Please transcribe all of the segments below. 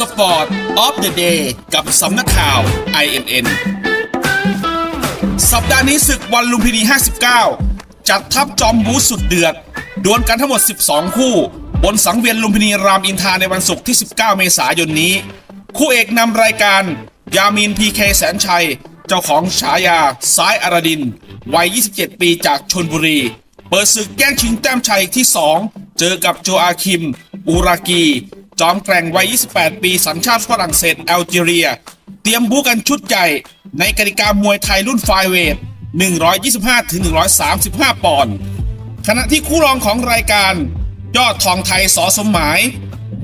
Sport of the Day กับสำนักข่าว IMN สัปดาห์นี้ศึกวันลุมพินี 59 จัดทัพจอมบูสุดเดือด ดวลกันทั้งหมด 12 คู่ บนสังเวียนลุมพินีรามอินทราในวันศุกร์ที่ 19 เมษายนนี้ คู่เอกนำรายการ ยามีนพีเคแสนชัย เจ้าของฉายาซ้ายอรดิน วัย 27 ปีจากชนบุรี เปิดศึกแย่งชิงแต้มชัยที่ 2 เจอกับโจอาคิม อูรากี จอมแกร่งวัย 28 ปีสัญชาติฝรั่งเศสแอลจีเรีย เตรียมบูกันชุดใหญ่ ในกติกามวยไทยรุ่นไฟเวท 125-135 ปอนด์ ขณะที่คู่รองของรายการ ยอดทองไทยสอสมหมาย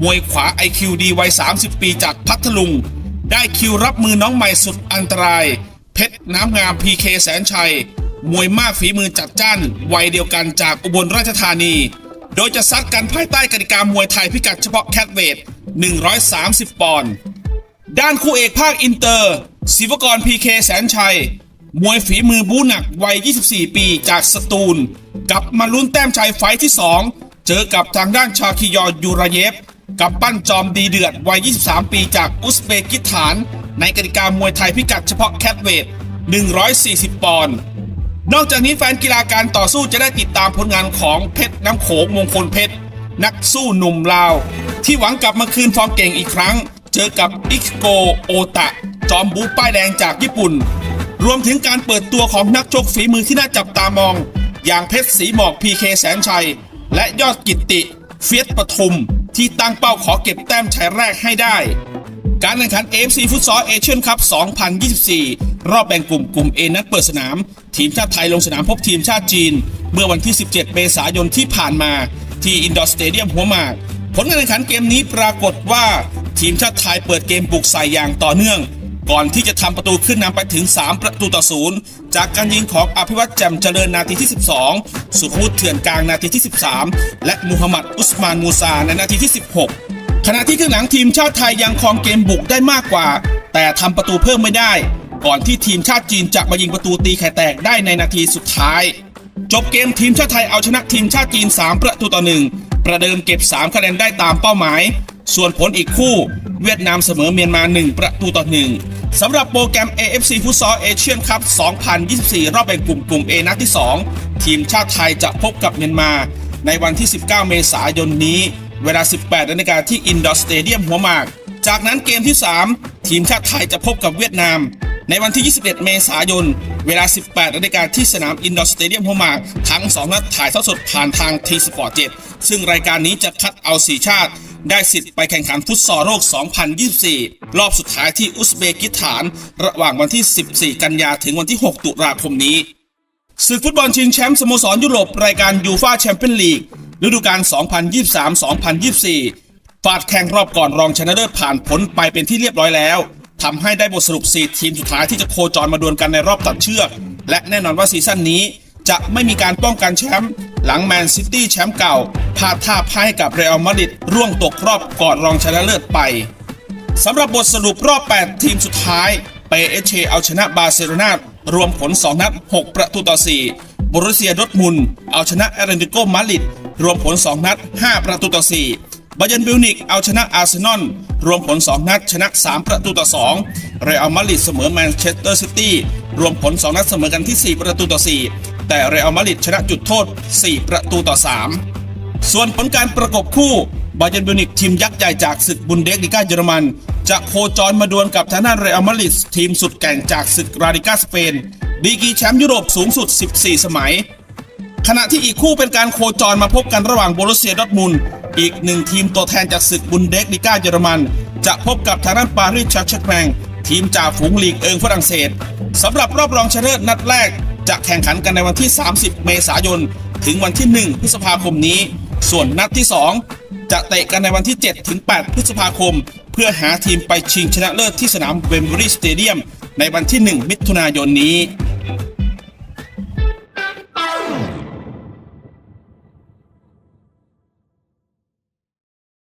มวยขวา IQ ดีวัย 30 ปีจากพัทลุง ได้คิวรับมือน้องใหม่สุดอันตราย เพชรน้ำงาม PK แสนชัย มวยมากฝีมือจัดจ้านวัยเดียวกันจากอุบลราชธานี โดยจะซัดกันภายใต้กติกามวยไทยพิกัดเฉพาะแคทเวท 130 ปอนด์ ด้านคู่เอกภาคอินเตอร์ ศิวกรพีเคแสนชัย มวยฝีมือบูหนักวัย 24 ปีจากสตูล กับมาลุ้นแต้มชัยไฟท์ที่ 2 เจอกับทางด้านชาคิยอยูราเยฟ กับปั้นจอมดีเดือดวัย 23 ปีจากอุซเบกิสถาน ในกติกามวยไทยพิกัดเฉพาะแคทเวท 140 ปอนด์ นอกจากนี้แฟนกีฬาการต่อสู้จะได้ติดตามผลงานของเพชรน้ำโขงมงคลเพชร นักสู้หนุ่มลาว ที่หวังกลับมาคืนฟอร์มเก่งอีกครั้ง เจอกับอิกโกโอตะ จอมบูป้ายแดงจากญี่ปุ่น รวมถึงการเปิดตัวของนักชกฝีมือที่น่าจับตามอง อย่างเพชรสีหมอกพีเคแสนชัย และยอดกิตติ เฟียสปทุม ที่ตั้งเป้าขอเก็บแต้มชัยแรกให้ได้ การแข่งขัน AFC ฟุตซอลเอเชียนคัพ 2024 รอบแบ่งกลุ่มกลุ่ม A นัดเปิดสนาม ทีมชาติไทยลงสนามพบทีมชาติจีน เมื่อวันที่ 17 เมษายนที่ผ่านมา ที่อินดอร์สเตเดียมหัวหมาก ผลการแข่งขันเกมนี้ปรากฏว่า ทีมชาติไทยเปิดเกมบุกใส่อย่างต่อเนื่อง ก่อนที่จะทำประตูขึ้นนำไปถึง 3 ประตูต่อศูนย์จากการยิงของอภิวัตแจ่มเจริญนาทีที่ 12 สุขุดเถื่อนกลางนาทีที่ 13 และมูฮัมหมัดอุสมานมูซาในนาทีที่ 16 ขณะที่ครึ่งหลังทีมชาติไทยยังครองเกมบุกได้มากกว่า แต่ทำประตูเพิ่มไม่ได้ ก่อนที่ทีมชาติจีนจะมายิงประตูตีไข่แตกได้ในนาทีสุดท้าย จบเกมทีมชาติไทยเอาชนะทีมชาติจีน 3 ประตูต่อหนึ่งประเดิมเก็บ 3 คะแนนได้ตามเป้าหมาย ส่วนผลอีกคู่ เวียดนามเสมอเมียนมา 1 ประตูต่อหนึ่งสำหรับโปรแกรม AFC ฟุตซอลเอเชียนคัพ 2024 รอบแบ่งกลุ่มกลุ่ม A นัดที่ 2 ทีมชาติไทยจะพบกับเมียนมา ในวันที่ 19 เมษายนนี้ เวลา 18นาฬิกาที่อินดอร์สเตเดียมหัวหมาก จากนั้นเกมที่ 3 ทีมชาติไทยจะพบกับเวียดนาม ในวันที่ 21 เมษายน เวลา 18นาฬิกาที่สนามอินดอร์สเตเดียมหัวหมากทั้ง 2 นัดถ่ายทอดสดผ่านทางทีสปอร์ต7ซึ่งรายการนี้จะคัดเอา 4 ชาติ ได้สิทธิ์ไปแข่งขันฟุตซอลโลก 2024 รอบสุดท้ายที่อุซเบกิสถาน ระหว่างวันที่ 14 กันยาถึงวันที่ 6 ตุลาคมนี้ศึกฟุตบอลชิงแชมป์สโมสรยุโรปรายการยูฟาแชมเปี้ยนลีก ฤดูกาล 2023-2024ฟาดแข่งรอบก่อนรองชนะเลิศผ่านผลไปเป็นที่เรียบร้อยแล้วทำให้ได้บทสรุป 4 ทีมสุดท้ายที่จะโคจรมาดวลกันในรอบตัดเชือก และแน่นอนว่าซีซั่นนี้จะไม่มีการป้องกันแชมป์หลังแมนซิตี้แชมป์เก่าพลาดท่าพ่ายกับเรอัลมาดริดร่วงตกรอบก่อนรองชนะเลิศไปสำหรับบทสรุปรอบ 8 ทีมสุดท้ายเปเอเชเอาชนะบาร์เซโลนารวมผล 2 นัด 6 ประตูต่อ 4บรุเซียดอร์ทมุนเอาชนะแอตเลติโกมาดริด รวมผล 2 นัด 5 ประตูต่อ 4 บาเยร์นบิวนิกเอาชนะอาร์เซนอลรวมผล 2 นัดชนะ 3 ประตูต่อ 2 เรอัลมาดริดเสมอแมนเชสเตอร์ซิตี้รวมผล 2 นัดเสมอกันที่ 4 ประตูต่อ 4 แต่เรอัลมาดริดชนะจุดโทษ 4 ประตูต่อ 3 ส่วนผลการประกบคู่บาเยร์นบิวนิกทีมยักษ์ใหญ่จากศึกบุนเดสลิก้าเยอรมัน จะโคจรมาดวลกับทางด้านเรอัลมาดริดทีมสุดแก่งจากศึกราลิกาสเปนดีกีแชมป์ยุโรปสูงสุด 14 สมัย ขณะที่อีกคู่เป็นการโคจรมาพบกันระหว่างโบรุเซียดอทมุนอีกหนึ่งทีมตัวแทนจากศึกบุนเดสลิก้าเยอรมัน จะพบกับทางด้านปารีสแชร์เชแมงทีมจ่าฝูงลีกเอิงฝรั่งเศสสำหรับรอบรองชนะเลิศนัดแรก จะแข่งขันกันในวันที่ 30 เมษายน ถึงวันที่ 1 พฤษภาคมนี้ ส่วนนัดที่ 2 จะเตะกันในวันที่ 7 ถึง 8 พฤษภาคม เพื่อหาทีมไปชิงชนะเลิศที่สนามเวมบรีสเตเดียมในวันที่ 1 มิถุนายนนี้